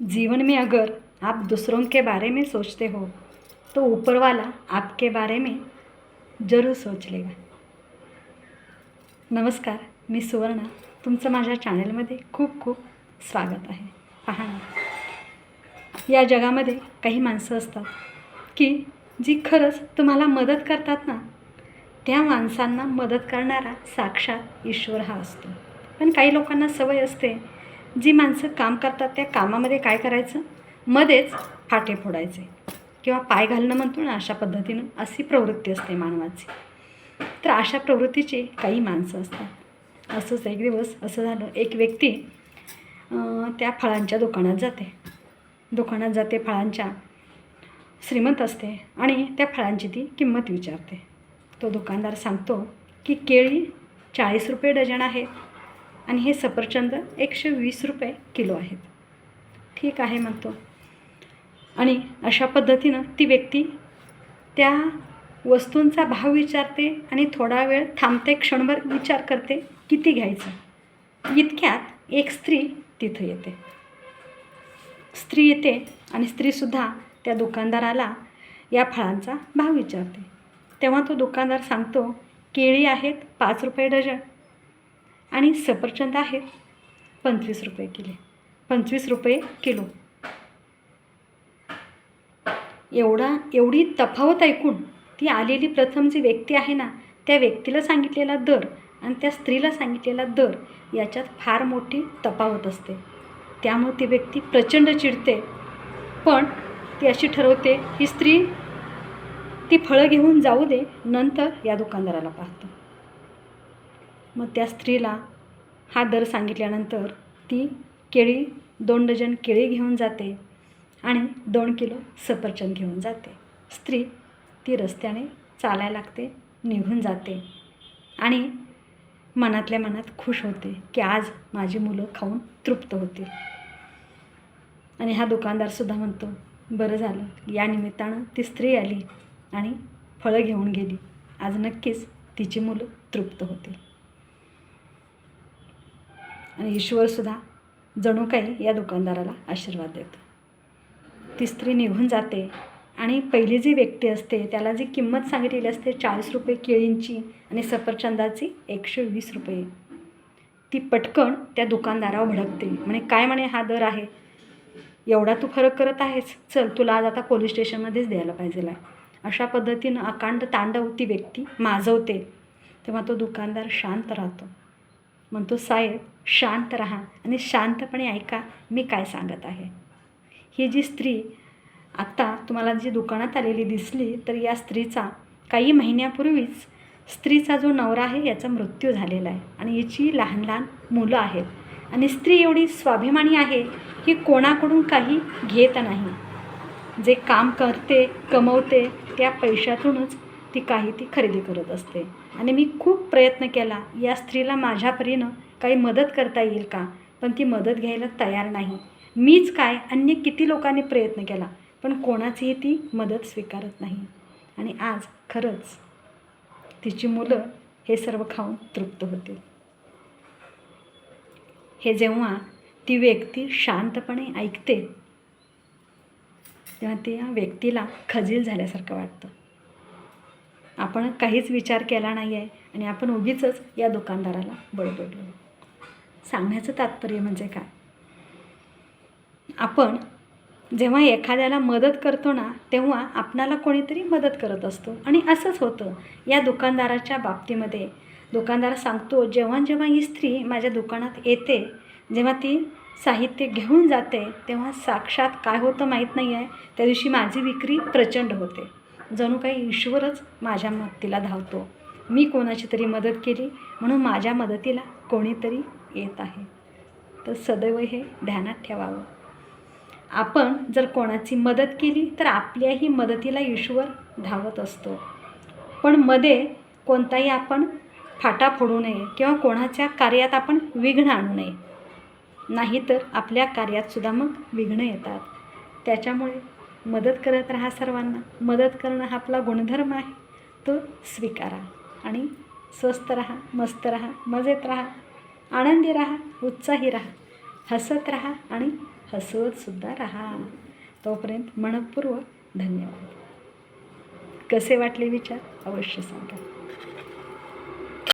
जीवन में अगर आप दूसरों के बारे में सोचते हो तो ऊपर वाला आपके बारे में जरूर सोच लेगा। नमस्कार मी सुवर्णा. तुमचं माझ्या चॅनलमध्ये खूप खूप स्वागत आहे. पहा ना. या जगामध्ये काही माणसं असतात की जी खरंच तुम्हाला मदत करतात ना त्या माणसांना मदत करणारा साक्षात ईश्वर हा असतो. पण काही लोकांना सवय असते जी माणसं काम करतात त्या कामामध्ये काय करायचं? मध्येच फाटे फोडायचे. किंवा पाय घालणं म्हणतो ना अशा पद्धतीनं अशी प्रवृत्ती असते मानवाची. तर अशा प्रवृत्तीची काही माणसं असतात. असंच एक दिवस असं झालं एक व्यक्ती त्या फळांच्या दुकानात जाते. दुकानात जाते फळांच्या श्रीमंत असते आणि त्या फळांची ती किंमत विचारते. तो दुकानदार सांगतो की केळी चाळीस रुपये डझन आहे आणि हे सफरचंद एकशे वीस रुपये किलो आहेत. ठीक आहे म्हणतो. आणि अशा पद्धतीनं ती व्यक्ती त्या वस्तूंचा भाव विचारते आणि थोडा वेळ थांबते क्षणभर विचार करते किती घ्यायचं? इतक्यात एक स्त्री तिथं येते. स्त्री येते आणि स्त्रीसुद्धा त्या दुकानदाराला या फळांचा भाव विचारते. तेव्हा तो दुकानदार सांगतो केळी आहेत पाच रुपये डझन. आणि सफरचंद आहेत पंचवीस रुपये किलो. पंचवीस रुपये किलो. एवढा एवढी तफावत ऐकून ती आलेली प्रथम जी व्यक्ती आहे ना त्या व्यक्तीला सांगितलेला दर आणि त्या स्त्रीला सांगितलेला दर याच्यात फार मोठी तफावत असते. त्यामुळे ती व्यक्ती प्रचंड चिडते. पण ती अशी ठरवते ही स्त्री ती फळं घेऊन जाऊ दे नंतर या दुकानदाराला पाहतो. मग त्या स्त्रीला हा दर सांगितल्यानंतर ती केळी दोन डझन केळी घेऊन जाते आणि दोन किलो सफरचंद घेऊन जाते. स्त्री ती रस्त्याने चालायला लागते निघून जाते आणि मनातल्या मनात खुश होते की आज माझी मुलं खाऊन तृप्त होतील. आणि हा दुकानदारसुद्धा म्हणतो बरं झालं या निमित्तानं ती स्त्री आली आणि फळं घेऊन गेली. आज नक्कीच तिची मुलं तृप्त होतील. आणि ईश्वरसुद्धा जणू काही या दुकानदाराला आशीर्वाद देतो. ती स्त्री निघून जाते आणि पहिली जी व्यक्ती असते त्याला जी किंमत सांगितलेली असते चाळीस रुपये केळींची आणि सफरचंदाची एकशे वीस रुपये. ती पटकन त्या दुकानदारावर भडकते. म्हणे काय म्हणे हा दर आहे? एवढा तू फरक करत आहेस? चल तुला आज आता पोलीस स्टेशनमध्येच द्यायला पाहिजे आहे. अशा पद्धतीनं अकांड तांडव ती व्यक्ती माजवते. तेव्हा तो दुकानदार शांत राहतो. म्हणतो साहेब शांत राहा आणि शांतपणे ऐका मी काय सांगत आहे. ही जी स्त्री आत्ता तुम्हाला जी दुकानात आलेली दिसली तर या स्त्रीचा काही महिन्यापूर्वीच स्त्रीचा जो नवरा आहे याचा मृत्यू झालेला आहे आणि याची लहान लहान मुलं आहेत. आणि स्त्री एवढी स्वाभिमानी आहे की कोणाकडून काही घेत नाही. जे काम करते कमवते त्या पैशातूनच ती काही ती खरेदी करत असते. आणि मी खूप प्रयत्न केला या स्त्रीला माझ्या परीनं काही मदत करता येईल का? पण ती मदत घ्यायला तयार नाही. मीच काय अन्य किती लोकांनी प्रयत्न केला पण कोणाचीही ती मदत स्वीकारत नाही. आणि आज खरंच तिची मुलं हे सर्व खाऊन तृप्त होतील. हे जेव्हा ती व्यक्ती शांतपणे ऐकते तेव्हा त्या व्यक्तीला खजील झाल्यासारखं वाटतं. आपण काहीच विचार केला नाही आहे आणि आपण उगीच या दुकानदाराला बळबडलो. सांगण्याचं तात्पर्य म्हणजे काय? आपण जेव्हा एखाद्याला मदत करतो ना तेव्हा आपणाला कोणीतरी मदत करत असतो. आणि असंच होतं. या दुकानदाराच्या बाबतीमध्ये दुकानदार सांगतो जेव्हा जेव्हा ही स्त्री माझ्या दुकानात येते जेव्हा ती साहित्य घेऊन जाते तेव्हा साक्षात काय होतं माहीत नाही आहे त्या दिवशी माझी विक्री प्रचंड होते. जणू काही ईश्वरच माझ्या मदतीला धावतो. मी कोणाची तरी मदत केली म्हणून माझ्या मदतीला कोणीतरी येत आहे. तर सदैव हे ध्यानात ठेवावं. आपण जर कोणाची मदत केली तर आपल्याही मदतीला ईश्वर धावत असतो. पण मध्ये कोणताही आपण फाटा फोडू नये किंवा कोणाच्या कार्यात आपण विघ्न आणू नये. नाहीतर आपल्या कार्यातसुद्धा मग विघ्न येतात. त्याच्यामुळे मदत करत राहा सर्वांना. मदत करणं हा आपला गुणधर्म आहे. तो स्वीकारा आणि स्वस्त राहा मस्त राहा मजेत राहा आनंदी राहा उत्साही राहा हसत राहा आणि हसवतसुद्धा राहा. तोपर्यंत मनपूर्वक धन्यवाद. कसे वाटले विचार? अवश्य सांगा.